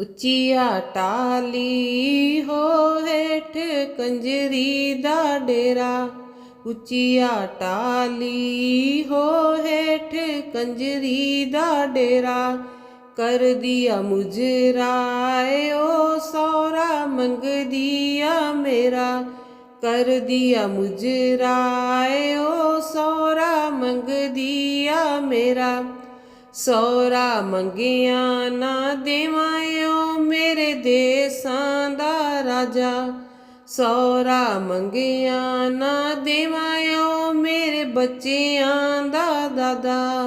ਉੱਚੀਆ ਟਾਲੀ ਹੋ ਹੇਠ ਕੰਜਰੀ ਦਾ ਡੇਰਾ। ਉੱਚੀਆ ਟਾਲੀ ਹੋ ਹੇਠ ਕੰਜਰੀ ਦਾ ਡੇਰਾ। ਕਰ ਦਿਆ ਮੁਜਰਾਏ ਓ ਸੌਰਾ ਮੰਗਦੀਆ ਮੇਰਾ। ਕਰ ਦਿਆ ਮੁਜਰਾਏ ਓ ਸੌਰਾ ਮੰਗਦੀਆ ਮੇਰਾ। ਸੌਰਾ ਮੰਗਿਆ ਨਾ ਦੇਵਾਇਓ ਮੇਰੇ ਦੇਸਾਂ ਦਾ ਰਾਜਾ। ਸੌਰਾ ਮੰਗਿਆ ਨਾ ਦੇਵਾਇਓ ਮੇਰੇ ਬੱਚਿਆਂ ਦਾ ਦਾਦਾ।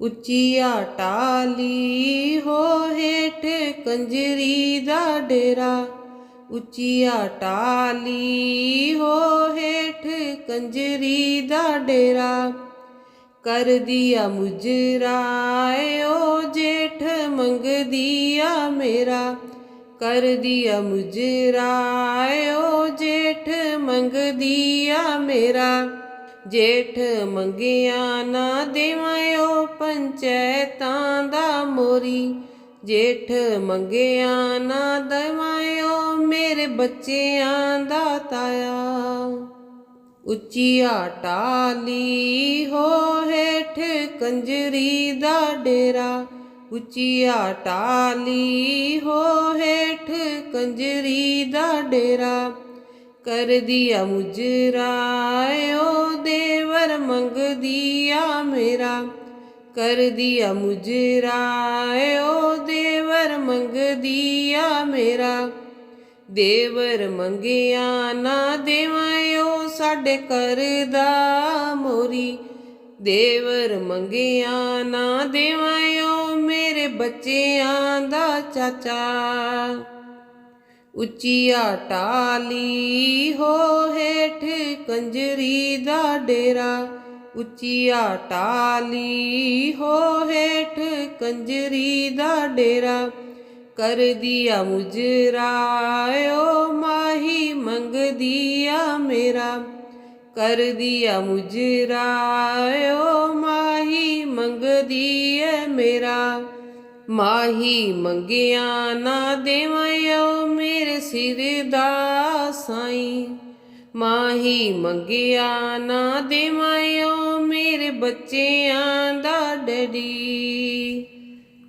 ਉੱਚੀਆ ਟਾਲੀ ਹੋ ਹੇਠ ਕੰਜਰੀ ਦਾ ਡੇਰਾ। ਉੱਚੀਆ ਟਾਲੀ ਹੋ ਹੇਠ ਕੰਜਰੀ ਦਾ ਡੇਰਾ। ਕਰ ਦਿਆ ਮੁਜਰਾਏ ਓ ਜੇਠ ਮੰਗਦੀਆ ਮੇਰਾ। ਕਰ ਦਿਆ ਮੁਜਰਾਏ ਓ ਜੇਠ ਮੰਗਦੀਆ ਮੇਰਾ। ਜੇਠ ਮੰਗਿਆ ਨਾ ਦੇਵਾਇਓ ਪੰਚੈਤਾਂ ਦਾ ਮੋਰੀ। ਜੇਠ ਮੰਗਿਆ ਨਾ ਦੇਵਾਇਓ ਮੇਰੇ ਬੱਚਿਆਂ ਦਾ ਤਾਇਆ। ਉੱਚੀਆ ਟਾਲੀ ਹੋ ਹੇਠ ਕੰਜਰੀ ਦਾ ਡੇਰਾ। ਉੱਚੀਆ ਟਾਲੀ ਹੋ ਹੇਠ ਕੰਜਰੀ ਦਾ ਡੇਰਾ। ਕਰ ਦਿਆ ਮੁਜਰਾਇਓ ਦੇਵਰ ਆ ਮੇਰਾ। ਕਰ ਦਿਆ ਮੁਜਰਾਇਓ ਦੇਵਰ ਮੰਗਦੀਆ ਮੇਰਾ। ਦੇਵਰ ਮੰਗਿਆ ਨਾ ਦੇਵਾਇਓ ਸਾਡੇ ਘਰ ਦਾ ਮੋਰੀ। ਦੇਵਰ ਮੰਗਿਆ ਨਾ ਦੇਵਾਇਓ ਮੇਰੇ ਬੱਚਿਆਂ ਦਾ ਚਾਚਾ। ਉੱਚੀਆ ਟਾਲੀ ਹੋ ਹੇਠ ਕੰਜਰੀ ਦਾ ਡੇਰਾ। ਉੱਚੀਆ ਟਾਲੀ ਹੋ ਹੇਠ ਕੰਜਰੀ ਦਾ ਡੇਰਾ। ਕਰ ਦਿਆ ਮੁਜਰਾਇਓ ਮਾਹੀ ਮੰਗਦੀਆ ਮੇਰਾ। ਕਰ ਦਿਆ ਮੁਜਰਾਇਓ ਮਾਹੀ ਮੰਗਦੀਏ ਮੇਰਾ। ਮਾਹੀ ਮੰਗਿਆ ਨਾ ਦੇਵਾਇਓ ਮੇਰੇ ਸਿਰ ਦਾ ਸਾਈ। ਮਾਹੀ ਮੰਗਿਆ ਨਾ ਦੇਵਾਇਓ ਮੇਰੇ ਬੱਚਿਆਂ ਦਾ ਡੈਡੀ।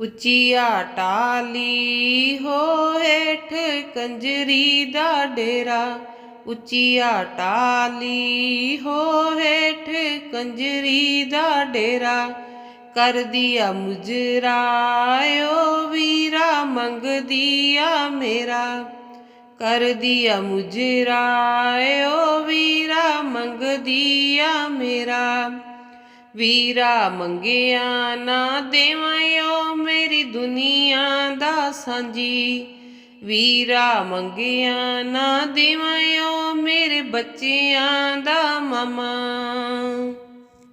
ਉੱਚੀਆ ਟਾਲੀ ਹੋ ਹੇਠ ਕੰਜਰੀ ਦਾ ਡੇਰਾ। ਉੱਚੀਆ ਟਾਲੀ ਹੋ ਹੇਠ ਕੰਜਰੀ ਦਾ ਡੇਰਾ। ਕਰ ਦਿਆ ਮੁਜਰਾਇਓ ਵੀਰਾ, ਮੰਗਦੀਆ ਮੇਰਾ। ਕਰ ਦਿਆ ਮੁਜਰਾਇਓ ਵੀਰਾ, ਮੰਗਦੀਆ ਮੇਰਾ। ਵੀਰਾ ਮੰਗਿਆ ਨਾ ਦੇਵਾਇਓ ਮੇਰੀ ਦੁਨੀਆ ਦਾ ਸਾਂਝੀ। ਵੀਰਾ ਮੰਗਿਆ ਨਾ ਦੇਵਾਇਓ ਮੇਰੇ ਬੱਚਿਆਂ ਦਾ ਮਾਮਾ।